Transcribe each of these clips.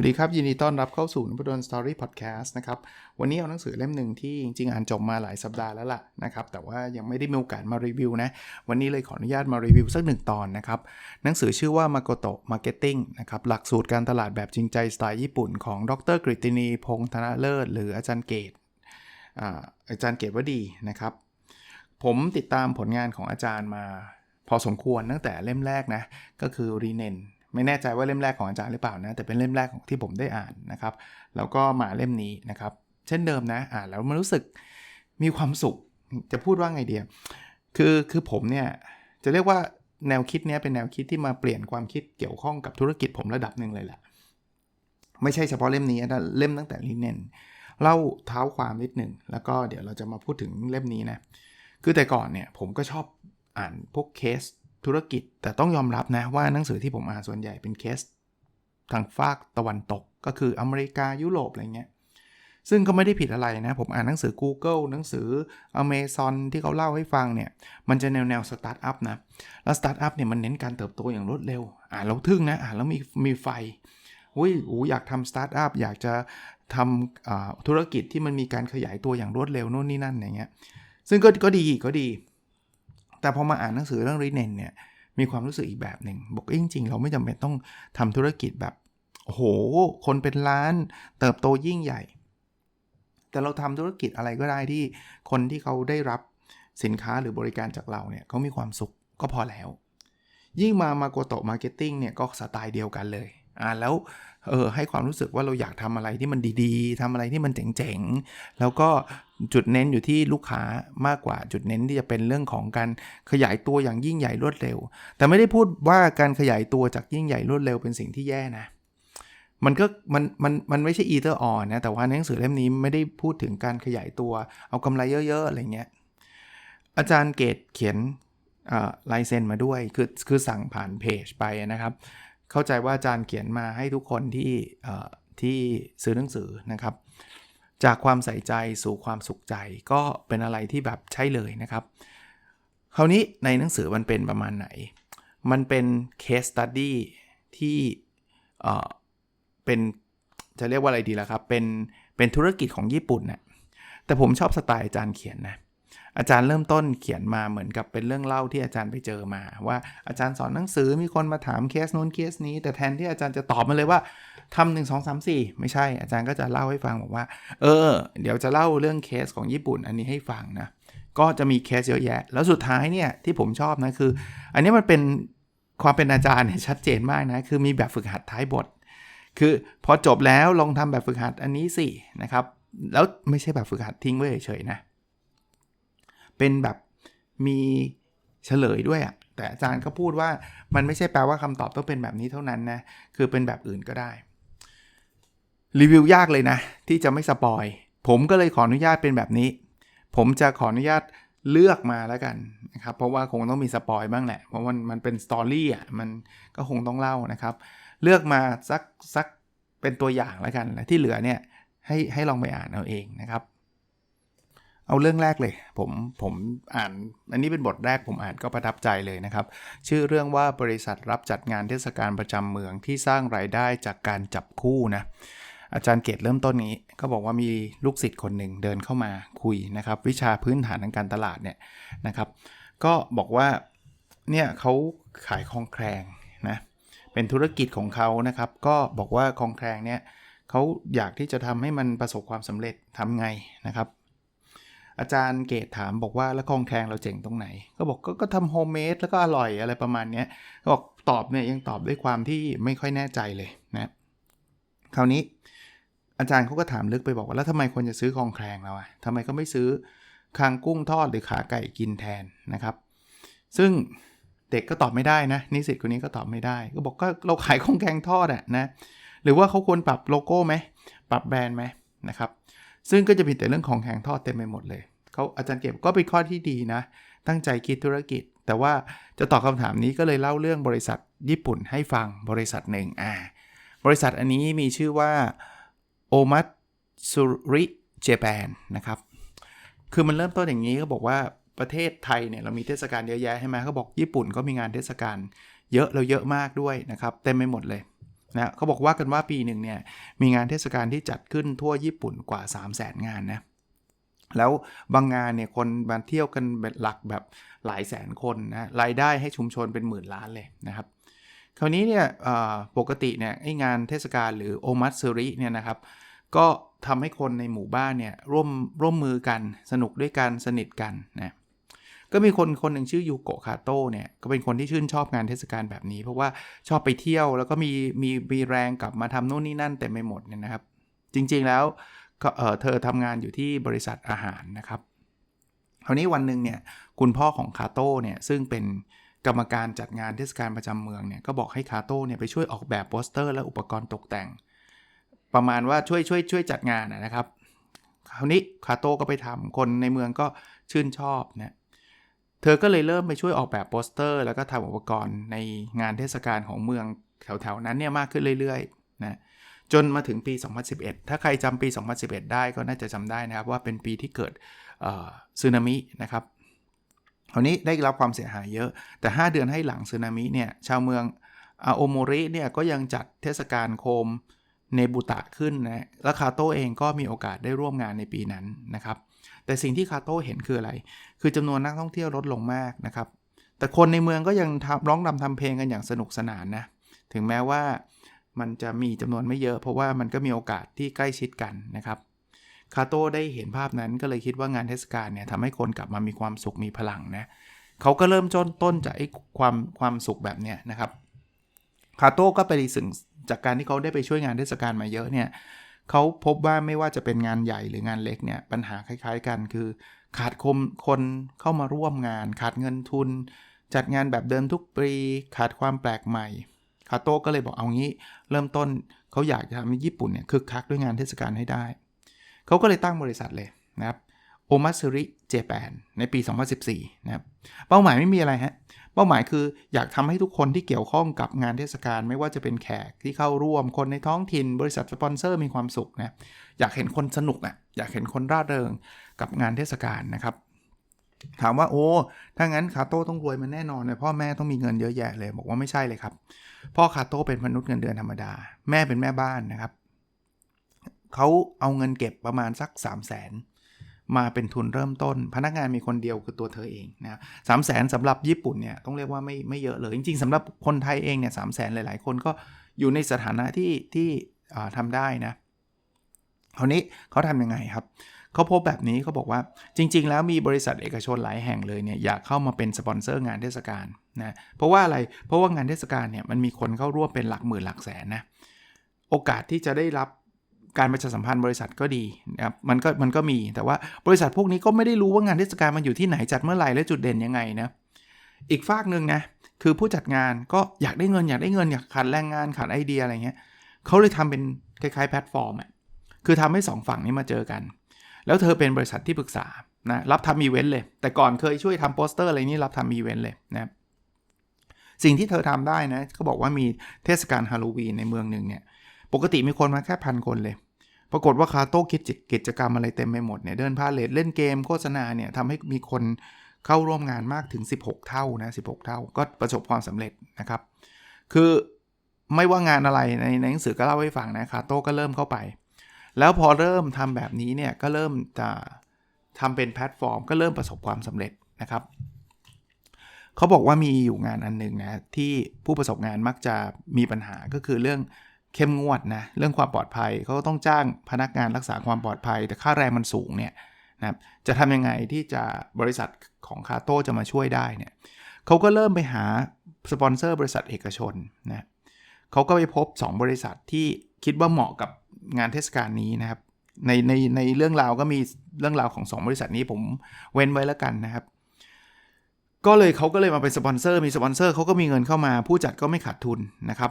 วัสดีครับ ยินดีต้อนรับเข้าสู่นพดลสตอรี่พอดแคสต์นะครับ วันนี้เอาหนังสือเล่มหนึ่งที่จริงๆ อ่านจบมาหลายสัปดาห์แล้วล่ะนะครับ แต่ว่ายังไม่ได้มีโอกาสมารีวิวนะ วันนี้เลยขออนุญาตมารีวิวสักหนึ่งตอนนะครับ หนังสือชื่อว่า Makoto Marketing นะครับ หลักสูตรการตลาดแบบจริงใจสไตล์ญี่ปุ่นของดรกฤตินีพงษ์ธนเลิศ หรืออาจารย์เกตอาจารย์เกตวดีนะครับ ผมติดตามผลงานของอาจารย์มา พอสมควรตั้งแต่เล่มแรกนะก็คือรีเนน ไม่แน่ใจว่าเล่มแรกของอาจารย์หรือเปล่านะแต่เป็นเล่มแรกของที่ผมได้อ่านนะครับ แล้วก็มาเล่มนี้นะครับ เช่นเดิมนะอ่านแล้วมันรู้สึกมีความสุขจะพูดว่าไงเดียคือคือผมเนี่ยจะเรียกว่าแนวคิดเนี้ยเป็นแนวคิดที่มาเปลี่ยนความคิดเกี่ยวข้องกับธุรกิจผมระดับหนึ่งเลยแหละไม่ใช่เฉพาะเล่มนี้นะเล่มตั้งแต่ลิเนนเล่าเท้าความนิดหนึ่งแล้วก็เดี๋ยวเราจะมาพูดถึงเล่มนี้นะคือแต่ก่อนเนี่ยผมก็ชอบอ่านพวกเคส ธุรกิจแต่ต้องยอมรับนะว่าหนังสือที่ผมอ่านส่วนใหญ่เป็นเคส ทางฝากตะวันตกก็คืออเมริกายุโรปอะไรเงี้ยซึ่งก็ไม่ได้ผิดอะไรนะ ผมอ่านหนังสือ Google หนังสือ Amazon ที่เขาเล่าให้ฟังเนี่ย มันจะแนวแนวสตาร์ทอัพนะ แล้วสตาร์ทอัพเนี่ยมันเน้นการเติบโตอย่างรวดเร็ว อ่านแล้วทึ่งนะ อ่านแล้วมีมีไฟอุ้ยโอ้อยากทำสตาร์ทอัพอยากจะทำธุรกิจที่มันมีการขยายตัวอย่างรวดเร็วโน่นนี่นั่นอย่างเงี้ยซึ่งก็ก็ดีก็ดี แต่พอมาอ่านหนังสือเรื่องรีเนนเนี่ยมีความรู้สึกอีกแบบหนึ่งบอกจริงๆ เราไม่จำเป็นต้องทำธุรกิจแบบโอ้โห คนเป็นล้านเติบโตยิ่งใหญ่ แต่เราทำธุรกิจอะไรก็ได้ที่คนที่เขาได้รับสินค้าหรือบริการจากเราเนี่ยเขามีความสุขก็พอแล้ว ยิ่งมามาโกโตมาร์เก็ตติ้งเนี่ยก็สไตล์เดียวกันเลย อ่าแล้วเออให้ความรู้สึกว่าเราอยากทำอะไรที่มันดีๆทำอะไรที่มันเจ๋งๆ แล้วก็จุดเน้นอยู่ที่ลูกค้ามากกว่าจุดเน้นที่จะเป็นเรื่องของการขยายตัวอย่างยิ่งใหญ่รวดเร็ว แต่ไม่ได้พูดว่าการขยายตัวจากยิ่งใหญ่รวดเร็วเป็นสิ่งที่แย่นะ มันก็มันมันมันไม่ใช่ either or นนะ แต่ว่าหนังสือเล่มนี้ไม่ได้พูดถึงการขยายตัว เอากำไรเยอะๆอะไรเงี้ย อาจารย์เกตเขียนลายเซ็นมาด้วย คือคือสั่งผ่านเพจไปนะครับ เข้าใจว่าอาจารย์เขียนมาให้ทุกคนที่ที่ซื้อหนังสือนะครับ จากความใส่ใจสู่ความสุขใจก็เป็นอะไรที่แบบใช่เลยนะครับ คราวนี้ในหนังสือมันเป็นประมาณไหน มันเป็น case study ที่เป็นจะเรียกว่าอะไรดีล่ะครับ เป็นเป็นธุรกิจของญี่ปุ่นนะ่ะแต่ผมชอบสไตล์อาจารย์เขียนนะ อาจารย์เริ่มต้นเขียนมาเหมือนกับเป็นเรื่องเล่าที่อาจารย์ไปเจอมา ว่าอาจารย์สอนหนังสือมีคนมาถามเคสนู้นเคสนี้ แต่แทนที่อาจารย์จะตอบมาเลยว่าทำหนึ่งสองสามสี่ไม่ใช่อาจารย์ก็จะเล่าให้ฟังบอกว่า เออ เดี๋ยวจะเล่าเรื่องเคสของญี่ปุ่นอันนี้ให้ฟังนะก็จะมีเคสเยอะแยะ แล้วสุดท้ายเนี่ยที่ผมชอบนะคือ อันนี้มันเป็นความเป็นอาจารย์เนี่ยชัดเจนมากนะคือมีแบบฝึกหัดท้ายบท คือพอจบแล้วลองทำแบบฝึกหัดอันนี้สินะครับแล้วไม่ใช่แบบฝึกหัดทิ้งไว้เฉยๆนะ เป็นแบบมีเฉลยด้วยอะแต่อาจารย์ก็พูดว่ามันไม่ใช่แปลว่าคำตอบต้องเป็นแบบนี้เท่านั้นนะ คือเป็นแบบอื่นก็ได้ รีวิวยากเลยนะ ที่จะไม่สปอย ผมก็เลยขออนุญาตเป็นแบบนี้ ผมจะขออนุญาตเลือกมาแล้วกันนะครับ เพราะว่าคงต้องมีสปอยบ้างแหละ เพราะมันมันเป็นสตอรี่อะ มันก็คงต้องเล่านะครับ เลือกมาสักสักเป็นตัวอย่างแล้วกัน และที่เหลือเนี่ยให้ให้ลองไปอ่านเอาเองนะครับ เอาเรื่องแรกเลย ผมผมอ่านอันนี้เป็นบทแรกผมอ่านก็ประทับใจเลยนะครับ ชื่อเรื่องว่าบริษัทรับจัดงานเทศกาลประจำเมืองที่สร้างรายได้จากการจับคู่นะอาจารย์เกตเริ่มต้นนี้ก็บอกว่ามีลูกศิษย์คนหนึ่งเดินเข้ามาคุยนะครับ วิชาพื้นฐานทางการตลาดเนี่ยนะครับ ก็บอกว่าเนี่ยเขาขายคองแครงนะเป็นธุรกิจของเขานะครับ ก็บอกว่าคองแครงเนี่ยเขาอยากที่จะทำให้มันประสบความสำเร็จทำไงนะครับ อาจารย์เกตถามบอกว่าแล้วคลองแคงเราเจ๋งตรงไหน ก็บอกก็ทำโฮมเมดแล้วก็อร่อยอะไรประมาณนี้บอกตอบเนี่ยยังตอบด้วยความที่ไม่ค่อยแน่ใจเลยนะคราวนี้อาจารย์เขาก็ถามลึกไปบอกว่าแล้วทำไมคนจะซื้อคลองแคงเราอะทำไมก็ไม่ซื้อคางกุ้งทอดหรือขาไก่กินแทนนะครับ ซึ่งเด็กก็ตอบไม่ได้นะนิสิตคนนี้ก็ตอบไม่ได้ ก็บอกก็เราขายคลองแคงทอดอะนะหรือว่าเขาควรปรับโลโก้ไหมปรับแบรนด์ไหมนะครับ ซึ่งก็จะมีแต่เรื่องของแข็งทอดเต็มไปหมดเลยเขาอาจารย์เก็บก็เป็นข้อที่ดีนะ ตั้งใจคิดธุรกิจ แต่ว่าจะตอบคาถามนี้ก็เลยเล่าเรื่องบริษัทญี่ปุ่นให้ฟังบริษัทหนึ่งอ่าบบริษัทอันนี้มีชื่อว่าโอมัตสุริเจแปนนะครับ คือมันเริ่มต้นอย่างนี้ก็บอกว่าประเทศไทยเนี่ยเรามีเทศกาลเยอะแยะใช่ไหมเขาบอกญี่ปุ่นก็มีงานเทศกาลเยอะเราเยอะมากด้วยนะครับเต็มไปหมดเลย นะเขาบอกว่ากันว่าปีหนึ่งเนี่ยมีงานเทศกาลที่จัดขึ้นทั่วญี่ปุ่นกว่า 3 0 0แสนงานนะแล้วบางงานเนี่ยคนมาเที่ยวกันเป็นหลักแบบหลายแสนคนนะรายได้ให้ชุมชนเป็นหมื่นล้านเลยนะครับ คราวนี้เนี่ยปกติเนี่ยไองานเทศกาลหรือโอมัตสึริเนี่ยนะครับก็ทำให้คนในหมู่บ้านเนี่ยร่วมร่วมมือกันสนุกด้วยกันสนิทกันนะ ก็มีคนคนหนึ่งชื่อยูโกะคาโต้เนี่ยก็เป็นคนที่ชื่นชอบงานเทศกาลแบบนี้ เพราะว่าชอบไปเที่ยวแล้วก็มีมีมีแรงกลับมาทำโน่นนี่นั่นเต็มไปหมดเนี่ยนะครับ จริงๆแล้วเเธอทำงานอยู่ที่บริษัทอาหารนะครับคราวนี้วันหนึ่งเนี่ยคุณพ่อของคาโต้เนี่ยซึ่งเป็นกรรมการจัดงานเทศกาลประจำเมืองเนี่ยก็บอกให้คาโต้เนี่ยไปช่วยออกแบบโปสเตอร์ และอุปกรณ์ตกแต่ง ประมาณว่าช่วยช่วยช่วยจัดงานนะครับคราวนี้คาโต้ก็ไปทำคนในเมืองก็ชื่นชอบนะ เธอก็เลยเริ่มไปช่วยออกแบบโปสเตอร์ แล้วก็ทำอุปกรณ์ในงานเทศกาลของเมืองแถวๆนั้นเนี่ยมากขึ้นเรื่อยๆนะจนมาถึงปี 2011 ถ้าใครจำปี 2011 ได้ก็น่าจะจำได้นะครับ ว่าเป็นปีที่เกิดสึนามินะครับคราวนี้ได้รับความเสียหายเยอะ แต่ 5 เดือนให้หลังสึนามิเนี่ยชาวเมืองอาโอโมริเนี่ยก็ยังจัดเทศกาลโคมเนบุตะขึ้นนะและคาโตเองก็มีโอกาสได้ร่วมงานในปีนั้นนะครับ แต่สิ่งที่คาโต้เห็นคืออะไร คือจำนวนนักท่องเที่ยวลดลงมากนะครับ แต่คนในเมืองก็ยังร้องรำทำเพลงกันอย่างสนุกสนานนะ ถึงแม้ว่ามันจะมีจำนวนไม่เยอะ เพราะว่ามันก็มีโอกาสที่ใกล้ชิดกันนะครับคาโต้ได้เห็นภาพนั้นก็เลยคิดว่างานเทศกาลเนี่ยทำให้คนกลับมามีความสุขมีพลังนะเขาก็เริ่มต้นต้นจากไอ้ความความสุขแบบเนี้ยนะครับคาโต้ก็ไปรีสึงจากการที่เขาได้ไปช่วยงานเทศกาลมาเยอะเนี่ย เขาพบว่าไม่ว่าจะเป็นงานใหญ่หรืองานเล็กเนี่ยปัญหาคล้าย ๆ กันคือ ขาดคมคนเข้ามาร่วมงาน ขาดเงินทุน จัดงานแบบเดิมทุกปีขาดความแปลกใหม่ คาโต้ก็เลยบอกเอางี้ เริ่มต้นเขาอยากจะทำให้ญี่ปุ่นเนี่ยคึกคักด้วยงานเทศกาลให้ได้ เขาก็เลยตั้งบริษัทเลยนะครับ โอมัสึริเจแปนในปี 2014 นะครับ เป้าหมายไม่มีอะไรฮะ เป้าหมายคืออยากทำให้ทุกคนที่เกี่ยวข้องกับงานเทศกาล ไม่ว่าจะเป็นแขกที่เข้าร่วมคนในท้องถิ่น บริษัทสปอนเซอร์มีความสุขนะ อยากเห็นคนสนุกอะ อยากเห็นคนร่าเริงกับงานเทศกาลนะครับ ถามว่าโอ้ ถ้างั้นคาโต้ต้องรวยมันแน่นอนเลยพ่อแม่ต้องมีเงินเยอะแยะเลย บอกว่าไม่ใช่เลยครับ พ่อคาโต้เป็นมนุษย์เงินเดือนธรรมดา แม่เป็นแม่บ้านนะครับเขาเอาเงินเก็บประมาณสัก 3 0 0แสน มาเป็นทุนเริ่มต้น พนักงานมีคนเดียวคือตัวเธอเองนะสามแสนสำหรับญี่ปุ่นเนี่ยต้องเรียกว่าไม่ไม่เยอะเลยจริงๆสำหรับคนไทยเองเนี่ยสามแสนหลายๆ คนก็อยู่ในสถานะที่ที่ทำได้นะคราวนี้เขาทำยังไงครับเขาพบแบบนี้เขาบอกว่าจริง ๆ แล้วมีบริษัทเอกชนหลายแห่งเลยเนี่ยอยากเข้ามาเป็นสปอนเซอร์งานเทศกาลนะเพราะว่าอะไรเพราะว่างานเทศกาลเนี่ยมันมีคนเข้าร่วมเป็นหลักหมื่นหลักแสนนะโอกาสที่จะได้รับ การประชาสัมพันธ์บริษัทก็ดีนะครับมันก็มันก็มีแต่ว่าบริษัทพวกนี้ก็ไม่ได้รู้ว่างานเทศกาลมันอยู่ที่ไหนจัดเมื่อไหร่และจุดเด่นยังไงนะอีกฝากหนึ่งนะคือผู้จัดงานก็อยากได้เงินอยากได้เงินอยากขาดแรงงานขาดไอเดียอะไรเงี้ยเขาเลยทำเป็นคล้ายๆแพลตฟอร์มอะคือทำให้ 2 ฝั่งนี้มาเจอกัน แล้วเธอเป็นบริษัทที่ปรึกษานะรับทำอีเวนต์เลย แต่ก่อนเคยช่วยทำโปสเตอร์อะไรนี่รับทำอีเวนต์เลยนะสิ่งที่เธอทำได้นะเขาบอกว่ามีเทศกาลฮาโลวีนในเมืองหนึ่งเนี่ยปกติมีคนมาแค่พันคนเลย ปรากฏว่าคาโต้คิดกิจกรรมอะไรเต็มไปหมดเนี่ยเดินพาเลทเล่นเกมโฆษณาเนี่ยทำให้มีคนเข้าร่วมงานมากถึง 16 เท่านะ16 เท่า ก็ประสบความสำเร็จนะครับ คือไม่ว่างานอะไรในในหนังสือก็เล่าให้ฟังนะคาโต้ก็เริ่มเข้าไป แล้วพอเริ่มทำแบบนี้เนี่ยก็เริ่มจะทำเป็นแพลตฟอร์ม ก็เริ่มประสบความสำเร็จนะครับเขาบอกว่ามีอยู่งานอันหนึ่งนะที่ผู้ประสบงานมักจะมีปัญหาก็คือเรื่อง เข้มงวดนะเรื่องความปลอดภัยเขาต้องจ้างพนักงานรักษาความปลอดภัย แต่ค่าแรงมันสูงเนี่ยนะครับจะทำยังไงที่จะบริษัทของคาโต้จะมาช่วยได้เนี่ยเขาก็เริ่มไปหาสปอนเซอร์บริษัทเอกชนนะเขาก็ไปพบ 2 บริษัทที่คิดว่าเหมาะกับงานเทศกาลนี้นะครับในในในเรื่องราวก็มีเรื่องราวของ 2 บริษัทนี้ผมเว้นไว้แล้วกันนะครับ ก็เลยเขาก็เลยมาเป็นสปอนเซอร์มีสปอนเซอร์เขาก็มีเงินเข้ามา ผู้จัดก็ไม่ขาดทุนนะครับ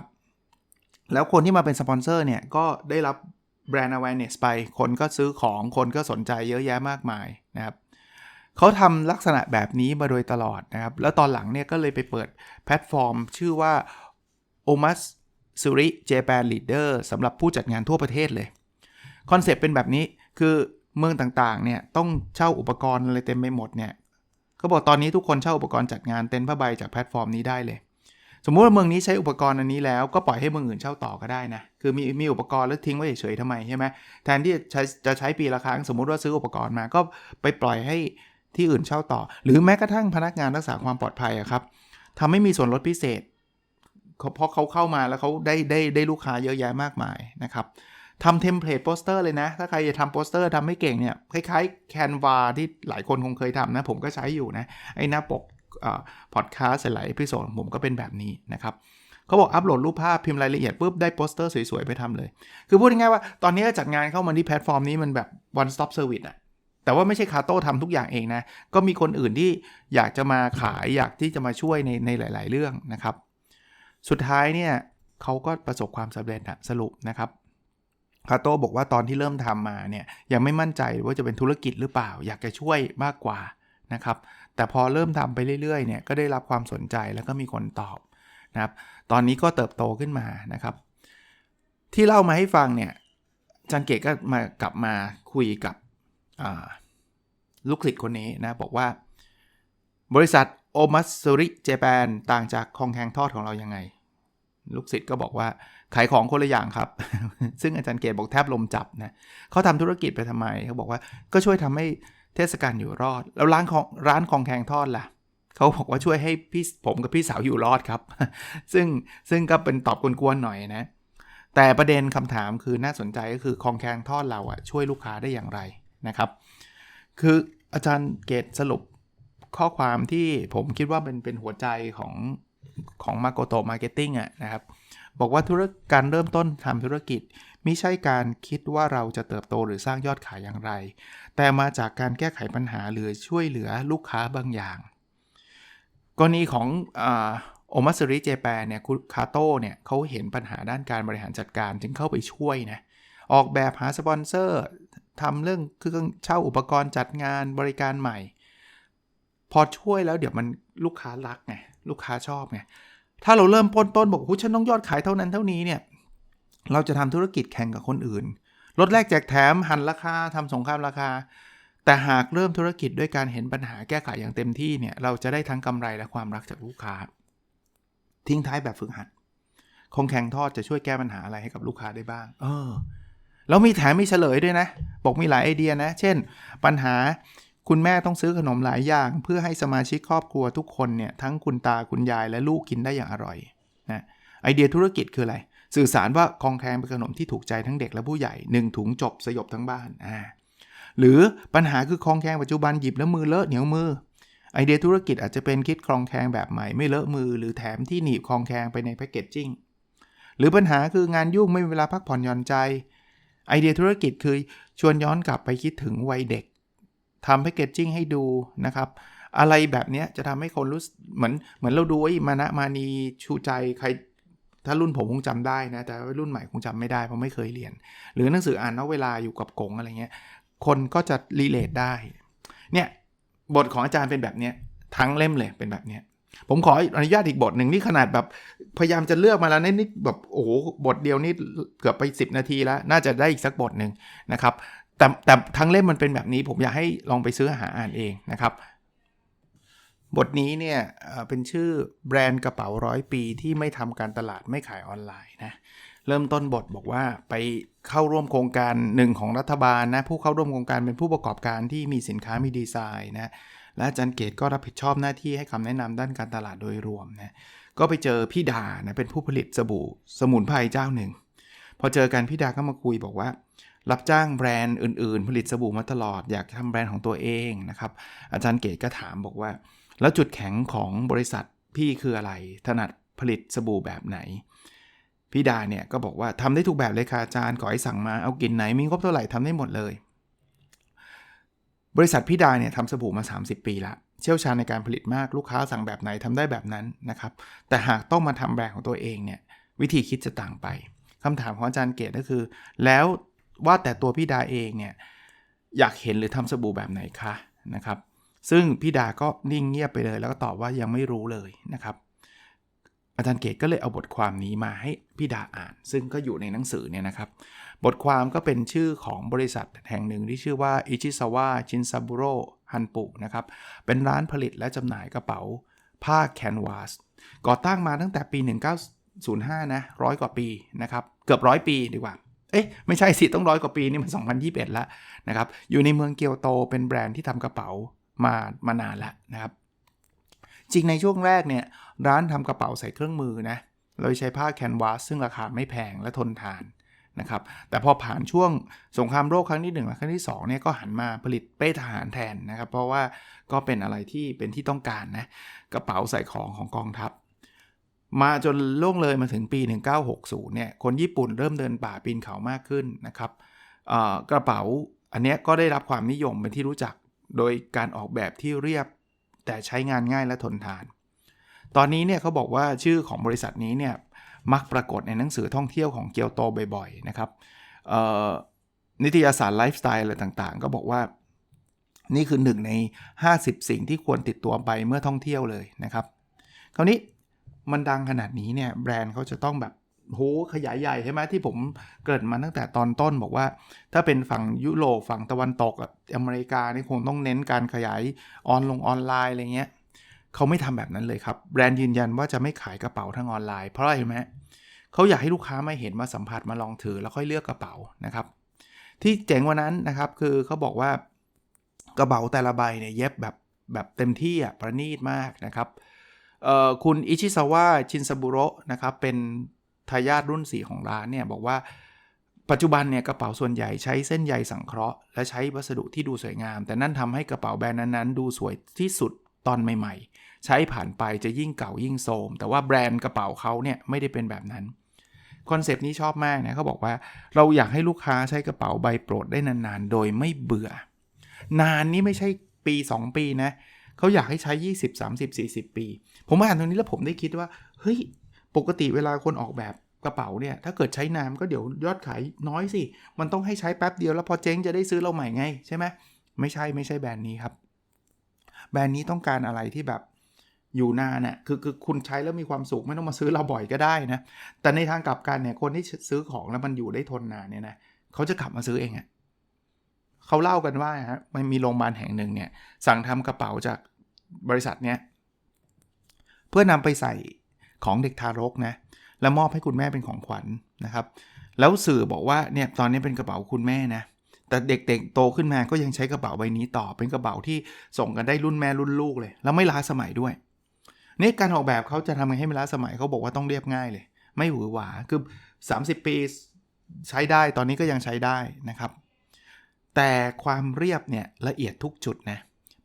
แล้วคนที่มาเป็นสปอนเซอร์เนี่ย ก็ได้รับแบรนด์ awareness ไป คนก็ซื้อของคนก็สนใจเยอะแยะมากมายนะครับเขาทำลักษณะแบบนี้มาโดยตลอดนะครับ แล้วตอนหลังเนี่ยก็เลยไปเปิดแพลตฟอร์ม ชื่อว่า omas สุริ Japan Leader สำหรับผู้จัดงานทั่วประเทศเลย คอนเซปต์เป็นแบบนี้คือเมืองต่างๆเนี่ยต้องเช่าอุปกรณ์อะไรเต็มไปหมดเนี่ยเขาบอกตอนนี้ทุกคนเช่าอุปกรณ์จัดงานเต็นท์ผ้าใบจากแพลตฟอร์มนี้ได้เลย สมมุติว่าเมืองนี้ใช้อุปกรณ์อันนี้แล้วก็ปล่อยให้เมืองอื่นเช่าต่อก็ได้นะ คือมีมีอุปกรณ์แล้วทิ้งไว้เฉยๆทำไมใช่ไหมแทนที่จะใช้จะใช้ปีละครั้งสมมุติว่าซื้ออุปกรณ์มาก็ไปปล่อยให้ที่อื่นเช่าต่อ หรือแม้กระทั่งพนักงานรักษาความปลอดภัยอะครับทำให้มีส่วนลดพิเศษเขาพราะเขาเข้ามาแล้วเขาได้ได้ได้ลูกค้าเยอะแยะมากมายนะครับทำเทมเพลตโปสเตอร์เลยนะ ถ้าใครจะทำโปสเตอร์ทำไม่เก่งเนี่ย คล้ายๆแคนวาที่หลายคนคงเคยทำนะ ผมก็ใช้อยู่นะ ไอ้หน้าปก พอดคาสต์หลายพิโซดของผมก็เป็นแบบนี้นะครับเขาบอกอัปโหลดรูปภาพพิมพ์รายละเอียดปุ๊บได้โปสเตอร์สวยๆ ไปทำเลย คือพูดง่ายๆว่าตอนนี้จัดงานเข้ามาที่แพลตฟอร์มนี้มันแบบ one stop service อะแต่ว่าไม่ใช่คาโต้ทำทุกอย่างเองนะ ก็มีคนอื่นที่อยากจะมาขายอยากที่จะมาช่วยในในหลาย ๆ เรื่องนะครับ สุดท้ายเนี่ยเขาก็ประสบความสำเร็จอะสรุปนะครับคาโต้บอกว่าตอนที่เริ่มทำมาเนี่ยยังไม่มั่นใจว่าจะเป็นธุรกิจหรือเปล่า อยากจะช่วยมากกว่านะครับ แต่พอเริ่มทำไปเรื่อยๆเนี่ยก็ได้รับความสนใจแล้วก็มีคนตอบนะครับ ตอนนี้ก็เติบโตขึ้นมานะครับ ที่เล่ามาให้ฟังเนี่ยจันเกตก็มากลับมาคุยกับลูกศิษย์คนนี้นะบอกว่า บริษัทโอมัสซูริเจแปนต่างจากคองแคงทอดของเรายังไง ลูกศิษย์ก็บอกว่าขายของคนละอย่างครับ ซึ่งอาจารย์เกตบอกแทบลมจับนะเขาทำธุรกิจไปทำไมเขาบอกว่าก็ช่วยทำให้ เทศกาลอยู่รอด แล้วร้านของร้านของแคงทอดล่ะเขาบอกว่าช่วยให้พี่ผมกับพี่สาวอยู่รอดครับ ซึ่งซึ่งก็เป็นตอบกวนๆหน่อยนะ แต่ประเด็นคำถามคือน่าสนใจก็คือคองแคงทอดเราอะช่วยลูกค้าได้อย่างไรนะครับ คืออาจารย์เกตสรุปข้อความที่ผมคิดว่าเป็นเป็นหัวใจของของมาโกโตมาร์เก็ตติ้งอะนะครับ บอกว่าธุรการเริ่มต้นทำธุรกิจไม่ใช่การคิดว่าเราจะเติบโตหรือสร้างยอดขายอย่างไร แต่มาจากการแก้ไขปัญหาหรือช่วยเหลือลูกค้าบางอย่าง กรณีของโอมัสริเจแปนเนี่ยคุณคาโต้เนี่ยเขาเห็นปัญหาด้านการบริหารจัดการจึงเข้าไปช่วยนะออกแบบหาสปอนเซอร์ทำเรื่องเครื่องเช่าอุปกรณ์จัดงานบริการใหม่ พอช่วยแล้วเดี๋ยวมันลูกค้ารักไงลูกค้าชอบไงถ้าเราเริ่มต้นต้นบอกคุณฉันต้องยอดขายเท่านั้นเท่านี้เนี่ยเราจะทำธุรกิจแข่งกับคนอื่น ลดแลกแจกแถมหันราคาทำสงครามราคา แต่หากเริ่มธุรกิจด้วยการเห็นปัญหาแก้ไขอย่างเต็มที่เนี่ยเราจะได้ทั้งกำไรและความรักจากลูกค้า ทิ้งท้ายแบบฝึกหัดคงแข่งทอดจะช่วยแก้ปัญหาอะไรให้กับลูกค้าได้บ้าง เออแล้วมีแถมมีเฉลยด้วยนะ บอกมีหลายไอเดียนะ เช่น ปัญหาคุณแม่ต้องซื้อขนมหลายอย่าง เพื่อให้สมาชิกครอบครัวทุกคนเนี่ยทั้งคุณตาคุณยายและลูกกินได้อย่างอร่อยนะไอเดียธุรกิจคืออะไร สื่อสารว่าคองแคงเป็นขนมที่ถูกใจทั้งเด็กและผู้ใหญ่1ถุงจบสยบทั้งบ้านอ่าหรือปัญหาคือคองแคงปัจจุบันหยิบแล้วมือเลอะเหนียวมือไอเดียธุรกิจอาจจะเป็นคิดคลองแคงแบบใหม่ไม่เลอะมือ หรือแถมที่หนีบคลองแคงไปในแพคเกจจิ้งหรือปัญหาคืองานยุ่งไม่มีเวลาพักผ่อนหย่อนใจ ไอเดียธุรกิจคือชวนย้อนกลับไปคิดถึงวัยเด็กทำแพคเกจจิ้งให้ดูนะครับอะไรแบบนี้จะทำให้คนรู้เหมือนเหมือนเราดูไอ้มานะมานีชูใจใคร ถ้ารุ่นผมคงจำได้นะ แต่รุ่นใหม่คงจำไม่ได้เพราะไม่เคยเรียน หรือหนังสืออ่านนอกเวลาอยู่กับกงอะไรเงี้ย คนก็จะรีเลทได้ เนี่ยบทของอาจารย์เป็นแบบเนี้ยทั้งเล่มเลยเป็นแบบเนี้ยผมขออนุญาตอีกบทหนึ่งนี่ขนาดแบบพยายามจะเลือกมาแล้วนี่นี่แบบโอ้โหบทเดียวนี่เกือบไป 10 นาทีแล้ว น่าจะได้อีกสักบทหนึ่งนะครับแต่แต่ทั้งเล่มมันเป็นแบบนี้ผมอยากให้ลองไปซื้อหาอ่านเองนะครับ บทนี้เนี่ยเป็นชื่อแบรนด์กระเป๋าร้อยปีที่ไม่ทำการตลาดไม่ขายออนไลน์นะเริ่มต้นบทบอกว่าไปเข้าร่วมโครงการหนึ่งของรัฐบาลนะผู้เข้าร่วมโครงการเป็นผู้ประกอบการที่มีสินค้ามีดีไซน์นะและอาจารย์เกตก็รับผิดชอบหน้าที่ให้คำแนะนำด้านการตลาดโดยรวมนะก็ไปเจอพี่ดานะเป็นผู้ผลิตสบู่สมุนไพรเจ้าหนึ่ง พอเจอกันพี่ดาก็มาคุยบอกว่า รับจ้างแบรนด์อื่น ๆ ผลิตสบู่มาตลอดอยากทำแบรนด์ของตัวเองนะครับอาจารย์เกตก็ถามบอกว่า แล้วจุดแข็งของบริษัทพี่คืออะไร ถนัดผลิตสบู่แบบไหน พี่ดาเนี่ยก็บอกว่าทำได้ทุกแบบเลยค่ะอาจารย์ขอให้สั่งมาเอากินไหนมีงบเท่าไหร่ทำได้หมดเลย บริษัทพี่ดาเนี่ยทำสบู่มา 30 ปีละเชี่ยวชาญในการผลิตมากลูกค้าสั่งแบบไหนทำได้แบบนั้นนะครับ แต่หากต้องมาทำแบรนด์ของตัวเองเนี่ยวิธีคิดจะต่างไปคำถามของอาจารย์เกตก็คือ แล้วว่าแต่ตัวพี่ดาเองเนี่ยอยากเห็นหรือทำสบู่แบบไหนคะนะครับ ซึ่งพี่ดาก็นิ่งเงียบไปเลย แล้วก็ตอบว่ายังไม่รู้เลยนะครับ อาจารย์เกตก็เลยเอาบทความนี้มาให้พี่ดาอ่าน ซึ่งก็อยู่ในหนังสือเนี่ยนะครับ บทความก็เป็นชื่อของบริษัทแห่งหนึ่งที่ชื่อว่าอิชิซาวะชินซาบุโรฮันปุนะครับ เป็นร้านผลิตและจำหน่ายกระเป๋าผ้าแคนวาสก่อตั้งมาตั้งแต่ปี 1905 นะร้อยกว่าปีนะครับ เกือบร้อยปีดีกว่า เอ๊ะ ไม่ใช่สิ ต้องร้อยกว่าปี นี่มัน 2021 แล้วนะครับ อยู่ในเมืองเกียวโตเป็นแบรนด์ที่ทำกระเป๋า มามานานแล้วนะครับ จริงในช่วงแรกเนี่ยร้านทำกระเป๋าใส่เครื่องมือนะเราใช้ผ้าแคนวาสซึ่งราคาไม่แพงและทนทานนะครับ แต่พอผ่านช่วงสงครามโลกครั้งที่ 1 และครั้งที่2เนี่ยก็หันมาผลิตเป้ทหารแทนนะครับ เพราะว่าก็เป็นอะไรที่เป็นที่ต้องการนะกระเป๋าใส่ของของกองทัพ มาจนล่วงเลยมาถึงปี 1960 เนี่ยคนญี่ปุ่นเริ่มเดินป่าปีนเขามากขึ้นนะครับกระเป๋าอันนี้ก็ได้รับความนิยมเป็นที่รู้จัก โดยการออกแบบที่เรียบแต่ใช้งานง่ายและทนทาน ตอนนี้เนี่ยเขาบอกว่าชื่อของบริษัทนี้เนี่ยมักปรากฏในหนังสือท่องเที่ยวของเกียวโตบ่อยๆนะครับนิตยสารไลฟ์สไตล์อะไรต่างๆ ก็บอกว่า นี่คือหนึ่งใน 50 สิ่งที่ควรติดตัวไปเมื่อท่องเที่ยวเลยนะครับ คราวนี้มันดังขนาดนี้เนี่ยแบรนด์เขาจะต้องแบบ โหขยายใหญ่ใช่ไหมที่ผมเกิดมาตั้งแต่ตอนต้นบอกว่า ถ้าเป็นฝั่งยุโรปฝั่งตะวันตกอเมริกานี่คงต้องเน้นการขยายออนลงออนไลน์อะไรเงี้ยเขาไม่ทำแบบนั้นเลยครับ แบรนด์ยืนยันว่าจะไม่ขายกระเป๋าทางออนไลน์ เพราะอะไรไหมเขาอยากให้ลูกค้ามาเห็นมาสัมผัสมาลองถือแล้วค่อยเลือกกระเป๋านะครับ ที่เจ๋งกว่านั้นนะครับคือเขาบอกว่ากระเป๋าแต่ละใบเนี่ยเย็บแบบแบบเต็มที่อะประณีตมากนะครับคุณอิชิซาวะชินซาบุโระนะครับเป็น ทายาทรุ่น 4 ของร้านเนี่ยบอกว่าปัจจุบันเนี่ยกระเป๋าส่วนใหญ่ใช้เส้นใยสังเคราะห์ และใช้วัสดุที่ดูสวยงาม แต่นั่นทำให้กระเป๋าแบรนด์นั้นๆ ดูสวยที่สุดตอนใหม่ ๆ ใช้ผ่านไปจะยิ่งเก่ายิ่งโทรมแต่ว่าแบรนด์กระเป๋าเขาเนี่ยไม่ได้เป็นแบบนั้นคอนเซปต์นี้ชอบมากนะเขาบอกว่าเราอยากให้ลูกค้าใช้กระเป๋าใบโปรดได้นานๆ โดยไม่เบื่อ นานนี้ไม่ใช่ปี 2 ปีนะเขาอยากให้ใช้ 20 30 40 ปี ผมอ่านตรงนี้แล้วผมได้คิดว่า เฮ้ย ปกติเวลาคนออกแบบกระเป๋าเนี่ย ถ้าเกิดใช้นานก็เดี๋ยวยอดขายน้อยสิ มันต้องให้ใช้แป๊บเดียวแล้วพอเจ๊งจะได้ซื้อเราใหม่ไงใช่ไหมไม่ใช่ไม่ใช่แบรนด์นี้ครับ แบรนด์นี้ต้องการอะไรที่แบบอยู่นานน่ะคือคือคุณใช้แล้วมีความสุขไม่ต้องมาซื้อเราบ่อยก็ได้นะ แต่ในทางกลับกันเนี่ยคนที่ซื้อของแล้วมันอยู่ได้ทนนานเนี่ยนะเขาจะกลับมาซื้อเองอะ่ะเขาเล่ากันว่าฮะมันมีโรงพยาบาลแห่งหนึ่งเนี่ยสั่งทำกระเป๋าจากบริษัทเนี้ยเพื่อนำไปใส่ ของเด็กทารกนะแล้วมอบให้คุณแม่เป็นของขวัญนนะครับ แล้วสื่อบอกว่าเนี่ยตอนนี้เป็นกระเป๋าคุณแม่นะแต่เด็กๆโตขึ้นมาก็ยังใช้กระเป๋าใบนี้ต่อเป็นกระเป๋าที่ส่งกันได้รุ่นแม่รุ่นลูกเลย แล้วไม่ล้าสมัยด้วยนี่การออกแบบเขาจะทำให้มันล้าสมัยเขาบอกว่าต้องเรียบง่ายเลย ไม่หวือหวาคือ 30 ปีใช้ได้ตอนนี้ก็ยังใช้ได้นะครับ แต่ความเรียบเนี่ยละเอียดทุกจุดนะ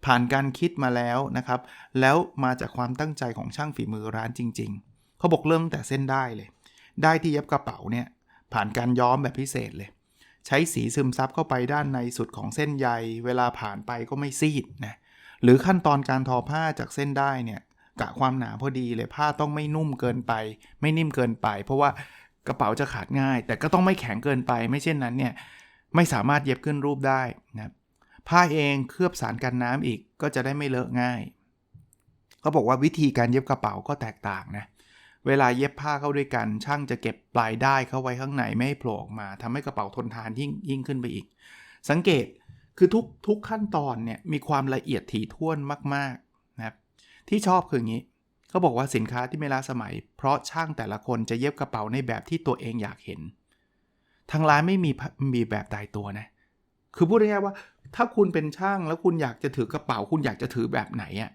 ผ่านการคิดมาแล้วนะครับ แล้วมาจากความตั้งใจของช่างฝีมือร้านจริง ๆ เขาบอกเริ่มแต่เส้นได้เลย ได้ที่เย็บกระเป๋าเนี่ยผ่านการย้อมแบบพิเศษเลย ใช้สีซึมซับเข้าไปด้านในสุดของเส้นใย เวลาผ่านไปก็ไม่ซีดนะ หรือขั้นตอนการทอผ้าจากเส้นได้เนี่ยกะความหนาพอดีเลยผ้าต้องไม่นุ่มเกินไป ไม่นิ่มเกินไป เพราะว่ากระเป๋าจะขาดง่าย แต่ก็ต้องไม่แข็งเกินไป ไม่เช่นนั้นเนี่ยไม่สามารถเย็บขึ้นรูปได้นะ ผ้าเองเคลือบสารกันน้ำอีกก็จะได้ไม่เลอะง่าย เขาบอกว่าวิธีการเย็บกระเป๋าก็แตกต่างนะ เวลาเย็บผ้าเข้าด้วยกัน ช่างจะเก็บปลายได้เข้าไว้ข้างในไม่ให้โผล่ออกมาทำให้กระเป๋าทนทานยิ่งยิ่งขึ้นไปอีก สังเกตคือทุกทุกขั้นตอนเนี่ยมีความละเอียดถี่ถ้วนมากๆนะครับที่ชอบคืออย่างนี้เขาบอกว่าสินค้าที่ไม่ล้าสมัย เพราะช่างแต่ละคนจะเย็บกระเป๋าในแบบที่ตัวเองอยากเห็น ทางร้านไม่มีมีแบบตายตัวนะ คือพูดง่ายๆว่า ถ้าคุณเป็นช่างแล้วคุณอยากจะถือกระเป๋า คุณอยากจะถือแบบไหนอะ่ะ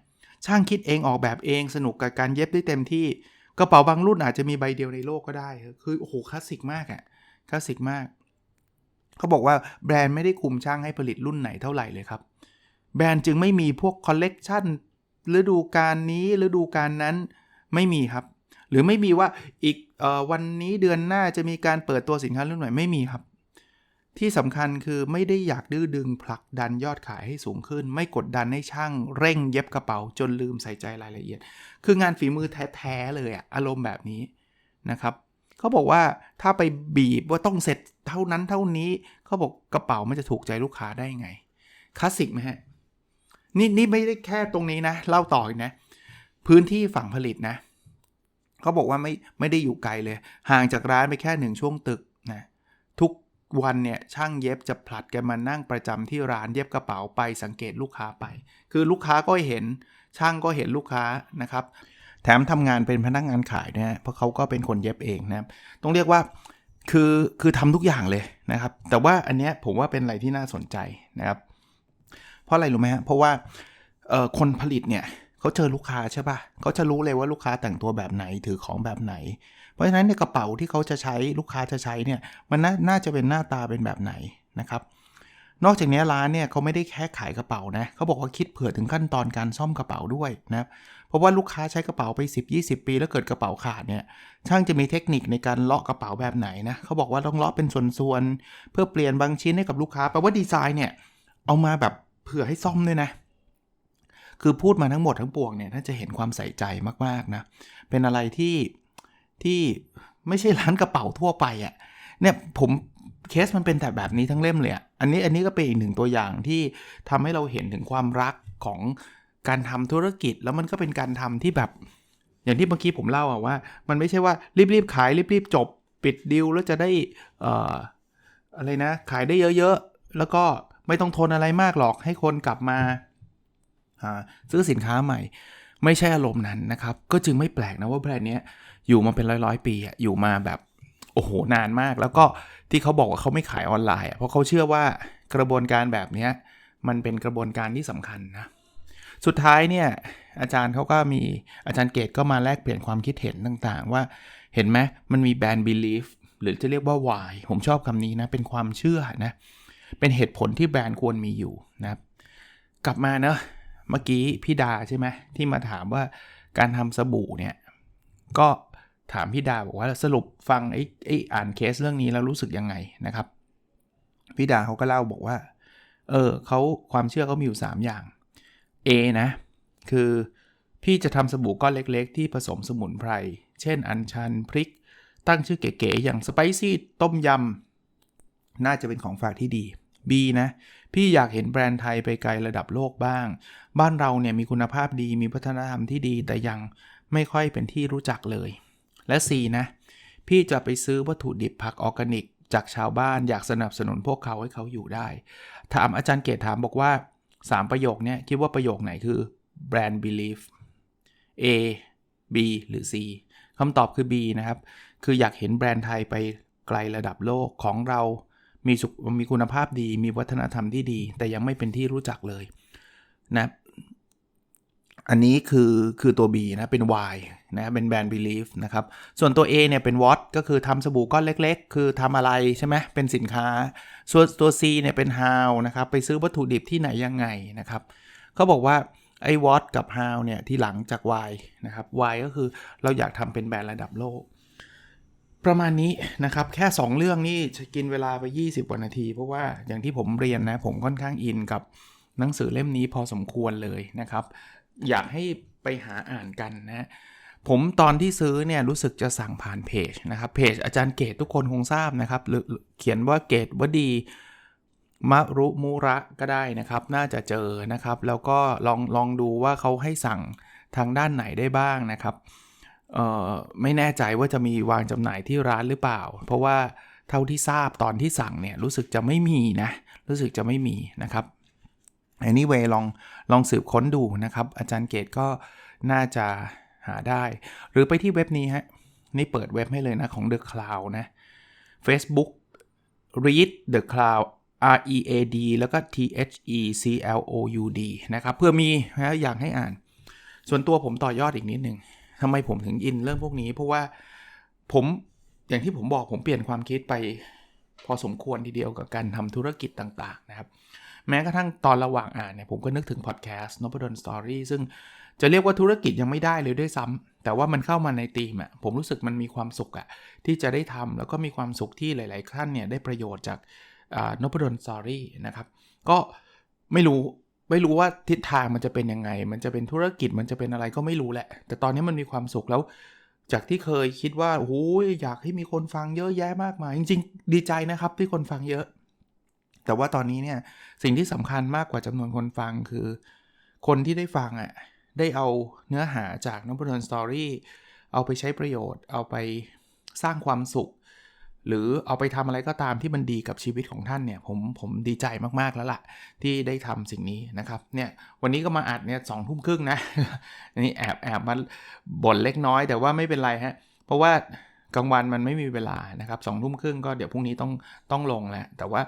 ช่างคิดเองออกแบบเองสนุกกับการเย็บได้เต็มที่กระเป๋าบางรุ่นอาจจะมีใบเดียวในโลกก็ได้ คือโอ้โหคลาสสิกมากอะ่ะคลาสสิกมาก เขาบอกว่าแบรนด์ไม่ได้คุมช่างให้ผลิตรุ่นไหนเท่าไหร่เลยครับ แบรนด์จึงไม่มีพวกคอลเลกชันฤดูการนี้ฤดูการนั้นไม่มีครับ หรือไม่มีว่าอีกอวันนี้เดือนหน้าจะมีการเปิดตัวสินค้ารุ่นใหม่ไม่มีครับ ที่สำคัญคือไม่ได้อยากดื้อดึงผลักดันยอดขายให้สูงขึ้น ไม่กดดันให้ช่างเร่งเย็บกระเป๋าจนลืมใส่ใจรายละเอียด คืองานฝีมือแท้ๆเลยอะอารมณ์แบบนี้นะครับเขาบอกว่าถ้าไปบีบว่าต้องเสร็จเท่านั้นเท่านี้เขาบอกกระเป๋ามันจะถูกใจลูกค้าได้ไงคลาสสิกไหมฮะนี่นี่ไม่ได้แค่ตรงนี้นะ เล่าต่ออีกนะ พื้นที่ฝั่งผลิตนะเขาบอกว่าไม่ไม่ได้อยู่ไกลเลย ห่างจากร้านไปแค่หนึ่งช่วงตึกนะทุก วันเนี่ยช่างเย็บจะผลัดกันมานั่งประจำที่ร้านเย็บกระเป๋าไปสังเกตลูกค้าไป คือลูกค้าก็เห็นช่างก็เห็นลูกค้านะครับ แถมทำงานเป็นพนักงานขายเนี่ยเพราะเขาก็เป็นคนเย็บเองนะครับต้องเรียกว่าคือคือทำทุกอย่างเลยนะครับ แต่ว่าอันเนี้ยผมว่าเป็นอะไรที่น่าสนใจนะครับ เพราะอะไรรู้ไหมฮะเพราะว่าคนผลิตเนี่ยเขาเจอลูกค้าใช่ปะ่ะเขาจะรู้เลยว่าลูกค้าแต่งตัวแบบไหนถือของแบบไหน เพราะฉะนั้นในกระเป๋าที่เขาจะใช้ลูกค้าจะใช้เนี่ยมันนน่าจะเป็นหน้าตาเป็นแบบไหนนะครับ นอกจากนี้ร้านเนี่ยเขาไม่ได้แค่ขายกระเป๋านะเขาบอกว่าคิดเผื่อถึงขั้นตอนการซ่อมกระเป๋าด้วยนะเพราะว่าลูกค้าใช้กระเป๋าไป 10-20 ปี แล้วเกิดกระเป๋าขาดเนี่ยช่างจะมีเทคนิคในการเลาะกระเป๋าแบบไหนนะเขาบอกว่าต้องเลาะเป็นส่วนๆเพื่อเปลี่ยนบางชิ้นให้กับลูกค้าแปลว่าดีไซน์เนี่ยเอามาแบบเผื่อให้ซ่อมด้วยนะคือพูดมาทั้งหมดทั้งปวงเนี่ยน่าจะเห็นความใส่ใจมากๆนะ เป็นอะไรที่ ที่ไม่ใช่ร้านกระเป๋าทั่วไปอะ่ะเนี่ยผมเคสมันเป็นแต่แบบนี้ทั้งเล่มเลยอะ่ะอันนี้อันนี้ก็เป็นอีกหนึ่งตัวอย่างที่ทำให้เราเห็นถึงความรักของการทำธุรกิจแล้วมันก็เป็นการทำที่แบบ อย่างที่เมื่อกี้ผมเล่าอะว่า มันไม่ใช่ว่ารีบๆขายรีบๆจบปิดดิวแล้วจะได้เอ่ออะไรนะ ขายได้เยอะๆ แล้วก็ไม่ต้องทนอะไรมากหรอกให้คนกลับมาซื้อสินค้าใหม่ ไม่ใช่อารมณ์นั้นนะครับ ก็จึงไม่แปลกนะว่าแบรนด์เนี้ย อยู่มาเป็นร้อยร้อยปีอยู่มาแบบโอ้โหนานมาก แล้วก็ที่เขาบอกว่าเขาไม่ขายออนไลน์เพราะเขาเชื่อว่ากระบวนการแบบนี้มันเป็นกระบวนการที่สำคัญนะสุดท้ายเนี่ยอาจารย์เขาก็มีอาจารย์เกตก็มาแลกเปลี่ยนความคิดเห็นต่างๆ ว่าเห็นไหมมันมีแบรนด์ belief หรือจะเรียกว่า why ผมชอบคำนี้นะ เป็นความเชื่อนะ เป็นเหตุผลที่แบรนด์ควรมีอยู่นะกลับมาเนะเมื่อกี้พี่ดาใช่ไหมที่มาถามว่าการทำสบู่เนี่ย ก็ ถามพี่ดาบอกว่าสรุปฟังไอ้ไอ้อ่านเคสเรื่องนี้แล้วรู้สึกยังไงนะครับพี่ดาเขาก็เล่าบอกว่า เออเขาความเชื่อเขามีอยู่ 3 อย่าง A นะ คือพี่จะทำสบู่ก้อนเล็กๆ ที่ผสมสมุนไพร เช่น อัญชันพริก ตั้งชื่อเก๋ๆ อย่างสไปซี่ต้มยำ น่าจะเป็นของฝากที่ดี B นะ พี่อยากเห็นแบรนด์ไทยไปไกลระดับโลกบ้าง บ้านเราเนี่ยมีคุณภาพดีมีวัฒนธรรมที่ดีแต่ยังไม่ค่อยเป็นที่รู้จักเลย และ 4 นะ พี่จะไปซื้อวัตถุดิบผักออร์แกนิก จากชาวบ้านอยากสนับสนุนพวกเขาให้เขาอยู่ได้ ถามอาจารย์เกตถามบอกว่า 3 ประโยคนี้คิดว่าประโยคไหนคือแบรนด์ belief A B หรือ C คำตอบคือ B นะครับ คืออยากเห็นแบรนด์ไทยไปไกลระดับโลกของเรา มีสุมีคุณภาพดี มีวัฒนธรรมที่ดี แต่ยังไม่เป็นที่รู้จักเลยนะ อันนี้คือคือตัว B นะเป็น Y นะเป็นแบรนด์ belief นะครับ ส่วนตัว A เนี่ยเป็น what ก็คือทำสบู่ก้อนเล็กๆ คือทำอะไรใช่ไหมเป็นสินค้า ส่วนตัว C เนี่ยเป็น how นะครับ ไปซื้อวัตถุดิบที่ไหนยังไงนะครับเขาบอกว่าไอ้ what กับ how เนี่ยที่หลังจาก Y นะครับ Y ก็คือเราอยากทำเป็นแบรนด์ระดับโลก ประมาณนี้นะครับ แค่ 2 เรื่องนี่จะกินเวลาไป 20กว่านาที เพราะว่าอย่างที่ผมเรียนนะผมค่อนข้างอินกับหนังสือเล่มนี้พอสมควรเลยนะครับ อยากให้ไปหาอ่านกันนะผมตอนที่ซื้อเนี่ยรู้สึกจะสั่งผ่านเพจนะครับเพจอาจารย์เกตทุกคนคงทราบนะครับหรือเขียนว่าเกตวดีมรุมูระก็ได้นะครับ น่าจะเจอนะครับ แล้วก็ลองลองดูว่าเขาให้สั่งทางด้านไหนได้บ้างนะครับไม่แน่ใจว่าจะมีวางจำหน่ายที่ร้านหรือเปล่า เพราะว่าเท่าที่ทราบตอนที่สั่งเนี่ยรู้สึกจะไม่มีนะ รู้สึกจะไม่มีนะครับ anyway ลองลองสืบค้นดูนะครับ อาจารย์เกตก็น่าจะหาได้ หรือไปที่เว็บนี้ฮะ นี่เปิดเว็บให้เลยนะของ The Cloud นะ Facebook read the cloud R E A D แล้วก็ T H E C L O U D นะครับ เพื่อมีนะอยากให้อ่าน ส่วนตัวผมต่อยอดอีกนิดนึงทำไมผมถึงอินเรื่องพวกนี้ เพราะว่าผมอย่างที่ผมบอกผมเปลี่ยนความคิดไป พอสมควรทีเดียวกับการทำธุรกิจต่างๆนะครับ แม้กระทั่งตอนระหว่างอ่านเนี่ยผมก็นึกถึงพอดแคสต์นบดอนสตอรี่ซึ่งจะเรียกว่าธุรกิจยังไม่ได้เลยด้วยซ้ำแต่ว่ามันเข้ามาในทีมอะ่ะผมรู้สึกมันมีความสุขอะ่ะที่จะได้ทำแล้วก็มีความสุขที่หลาย ๆ ท่านเนี่ยได้ประโยชน์จากนบดอนสตอรี่นะครับ ก็ไม่รู้ไม่รู้ว่าทิศทางมันจะเป็นยังไง มันจะเป็นธุรกิจมันจะเป็นอะไรก็ไม่รู้แหละ แต่ตอนนี้มันมีความสุขแล้ว จากที่เคยคิดว่าโอ้ยอยากให้มีคนฟังเยอะแยะมากมาย จริง ๆ ดีใจนะครับที่คนฟังเยอะ แต่ว่าตอนนี้เนี่ยสิ่งที่สำคัญมากกว่าจำนวนคนฟังคือ คนที่ได้ฟังอะ่ะได้เอาเนื้อหาจากน้องบรอนสตอรี่เอาไปใช้ประโยชน์ เอาไปสร้างความสุข หรือเอาไปทำอะไรก็ตามที่มันดีกับชีวิตของท่านเนี่ยผมผมดีใจมาก ๆ แล้วล่ะ ที่ได้ทำสิ่งนี้นะครับเนี่ยวันนี้ก็มาอัดเนี่ยสองทุ่มครึ่งนะอันนี้แอบแอบมาบ่นเล็กน้อย แต่ว่าไม่เป็นไรฮะเพราะว่ากลางวันมันไม่มีเวลานะครับสองทุ่มครึ่งก็เดี๋ยวพรุ่งนี้ต้องต้องลงแล้วแต่ว่า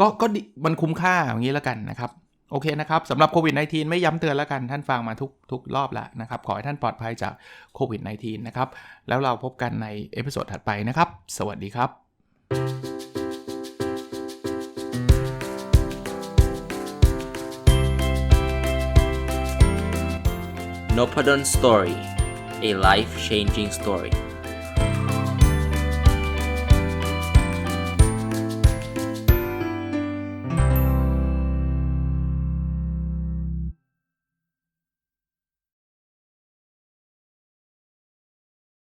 ก็ก็มันคุ้มค่าอย่างนี้แล้วกันนะครับ โอเคนะครับสำหรับโควิด -19 ไม่ย้ำเตือนแล้วกัน ท่านฟังมาทุกทุกรอบแล้วนะครับ ขอให้ท่านปลอดภัยจากโควิด -19 นะครับ แล้วเราพบกันในเอพิโซดถัดไปนะครับ สวัสดีครับ n o p a d o n Story, a life changing story.